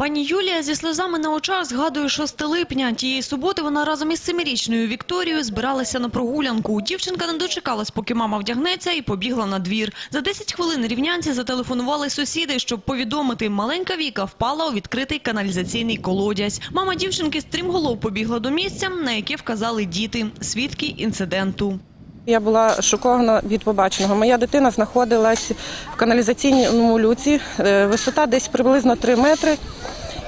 Пані Юлія зі сльозами на очах згадує 6 липня. Тієї суботи вона разом із семирічною Вікторією збиралася на прогулянку. Дівчинка не дочекалась, поки мама вдягнеться, і побігла на двір. За 10 хвилин рівнянці зателефонували сусіди, щоб повідомити, маленька Віка впала у відкритий каналізаційний колодязь. Мама дівчинки стрімголов побігла до місця, на яке вказали діти, свідки інциденту. Я була шокована від побаченого. Моя дитина знаходилась в каналізаційному люці, е, висота десь приблизно 3 метри.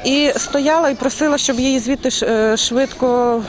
І стояла і просила, щоб її звідти е, швидко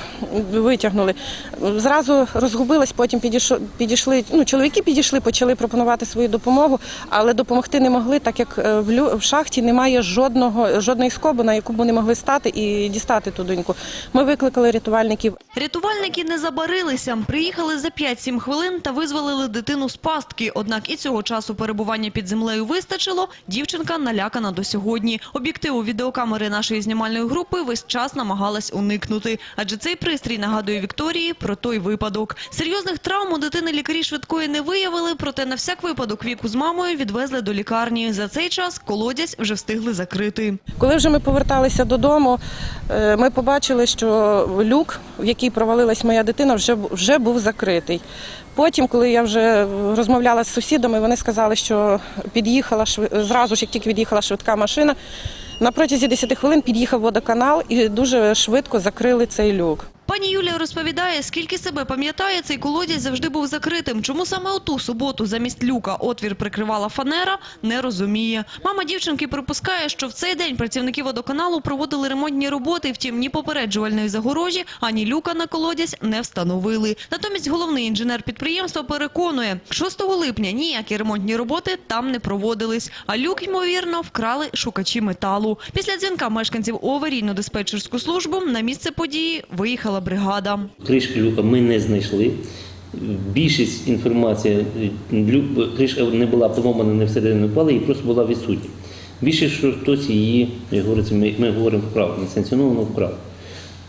витягнули. Зразу розгубилась, потім підійшов- підійшли. Ну, чоловіки підійшли, почали пропонувати свою допомогу, але допомогти не могли, так як е, в лю- в шахті немає жодного жодної скоби, на яку б вони могли стати і дістати ту доньку. Ми викликали рятувальників. Рятувальники не забарилися. Приїхали за 5-7 хвилин та визволили дитину з пастки. Однак і цього часу перебування під землею вистачило. Дівчинка налякана до сьогодні. Об'єктиву відеокамери нашої знімальної групи весь час намагалась уникнути. Адже цей пристрій нагадує Вікторії про той випадок. Серйозних травм у дитини лікарі швидкої не виявили, проте на всяк випадок віку з мамою відвезли до лікарні. За цей час колодязь вже встигли закрити. Коли вже ми поверталися додому, е, ми побачили, що люк, в який провалилась моя дитина, вже, вже був закритий. Потім, коли я вже розмовляла з сусідами, вони сказали, що під'їхала зразу ж, як тільки від'їхала швидка машина, на протязі 10 хвилин під'їхав водоканал і дуже швидко закрили цей люк. Пані Юлія розповідає, скільки себе пам'ятає, цей колодязь завжди був закритим. Чому саме у ту суботу замість люка отвір прикривала фанера, не розуміє. Мама дівчинки припускає, що в цей день працівники водоканалу проводили ремонтні роботи, втім ні попереджувальної загорожі, ані люка на колодязь не встановили. Натомість головний інженер підприємства переконує, 6 липня ніякі ремонтні роботи там не проводились, а люк, ймовірно, вкрали шукачі металу. Після дзвінка мешканців у аварійно-диспетчерську службу на місце події виїхала бригада. Кришки люка ми не знайшли. Більшість інформації, кришка не була поломана, не всередину впала, і просто була відсутня. Більше, що хтось її, як говориться, ми, ми говоримо вправо, несанкціоновано вправо.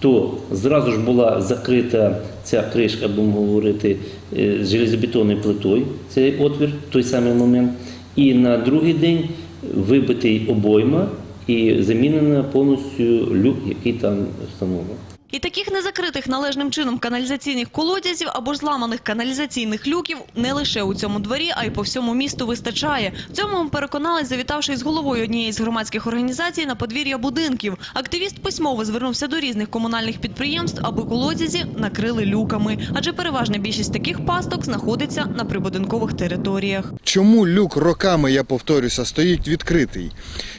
То зразу ж була закрита ця кришка, будемо говорити, е, з железобетонною плитою, цей отвір в той самий момент. І на другий день вибитий обойма і замінена повністю люк, який там встановлений. І таких незакритих належним чином каналізаційних колодязів або ж зламаних каналізаційних люків не лише у цьому дворі, а й по всьому місту вистачає. В цьому ми переконались, завітавши з головою однієї з громадських організацій на подвір'я будинків. Активіст письмово звернувся до різних комунальних підприємств, аби колодязі накрили люками. Адже переважна більшість таких пасток знаходиться на прибудинкових територіях. Чому люк роками, я повторюся, стоїть відкритий?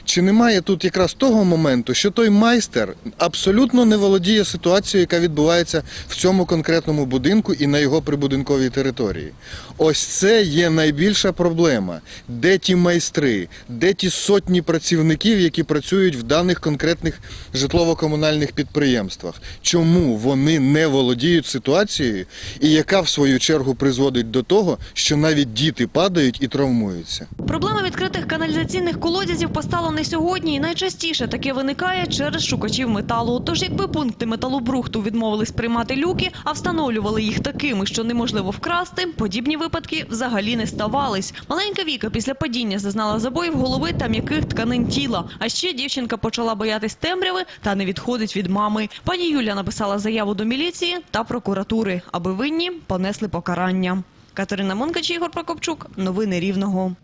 Чи немає тут якраз того моменту, що той майстер абсолютно не володіє ситуацією, яка відбувається в цьому конкретному будинку і на його прибудинковій території? Ось це є найбільша проблема. Де ті майстри, де ті сотні працівників, які працюють в даних конкретних житлово-комунальних підприємствах? Чому вони не володіють ситуацією, і яка в свою чергу призводить до того, що навіть діти падають і травмуються? Проблема відкритих каналізаційних колодязів постала не сьогодні, і найчастіше таке виникає через шукачів металу. Тож, якби пункти металобрухту відмовились приймати люки, а встановлювали їх такими, що неможливо вкрасти, подібні випадки взагалі не ставались. Маленька Віка після падіння зазнала забоїв голови та м'яких тканин тіла. А ще дівчинка почала боятись темряви та не відходить від мами. Пані Юля написала заяву до міліції та прокуратури, аби винні понесли покарання. Катерина Монкач, Ігор Прокопчук. Новини Рівного.